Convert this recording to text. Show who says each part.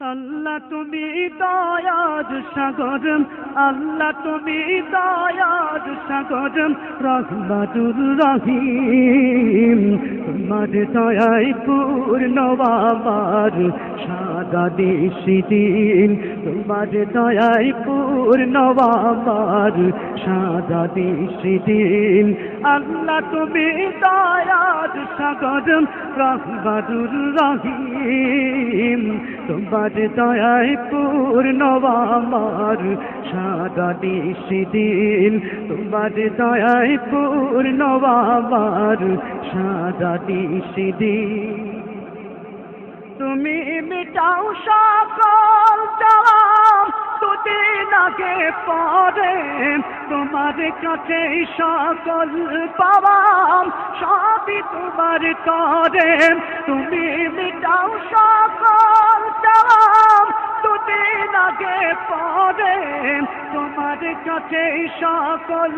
Speaker 1: আল্লাহ তুমি দয়ার সাগর আল্লাহ তুমি দয়ার সাগর রহমাতুর রহিম। তোমার দয়ায় পূর্ণ আমার সাদা দেশি দিন। তোমার দয়ায় পূর্ণ আমার সাদা দেশি দিন। আল্লাহ তুমি দয়ার সাগর রহমাতুর রহিম তোমার দয়ায় পূর্ণ আমার সাদা দেশি দিন। তোমার দয়ায় পূর্ণ আমার সাদা দেশি দিন। তুমি মিটাও সকল দুদিন আগে পরে তোমার কাছে সকল পাওয়াম। সবই তোমার করে তুমি মিটাও সকল চাওয়াম দুদিন আগে পরে তোমার কাছে সকল